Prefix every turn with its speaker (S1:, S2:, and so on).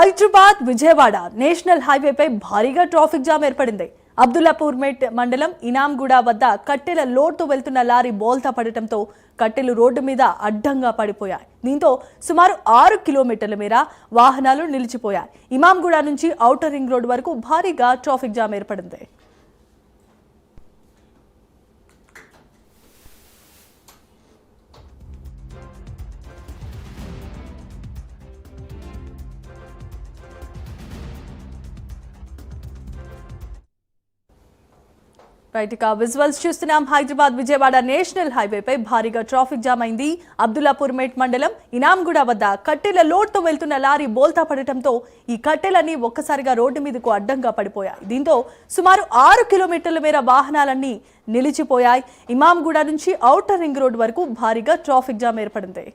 S1: Hyderabad Vijayawada national హైవేపై భారీగా traffic jam ఏర్పడింది. అబ్దుల్లాపూర్ మెట్ మండలం ఇనాంగూడ వద్ద కట్టెల లోడ్తో వెళ్తున్న లారీ బోల్తా పడటంతో కట్టెలు రోడ్డు మీద అడ్డంగా పడిపోయాయి. దీంతో సుమారు ఆరు కిలోమీటర్ల మేర వాహనాలు నిలిచిపోయాయి. ఇమాంగూడ నుంచి ఔటర్ రింగ్ రోడ్ వరకు భారీగా ట్రాఫిక్ జామ్ ఏర్పడింది. రైట్ ఇక విజువల్స్ చూస్తున్నాం. హైదరాబాద్ విజయవాడ నేషనల్ హైవేపై భారీగా ట్రాఫిక్ జామ్ అయింది. అబ్దుల్లాపూర్ మేట్ మండలం ఇనాంగూడ వద్ద కట్టెల లోడ్తో వెళ్తున్న లారీ బోల్తా పడటంతో ఈ కట్టెలన్నీ ఒక్కసారిగా రోడ్డు మీదకు అడ్డంగా పడిపోయాయి. దీంతో సుమారు ఆరు కిలోమీటర్ల మేర వాహనాలన్నీ నిలిచిపోయాయి. ఇమాంగూడ నుంచి ఔటర్ రింగ్ రోడ్ వరకు భారీగా ట్రాఫిక్ జామ్ ఏర్పడింది.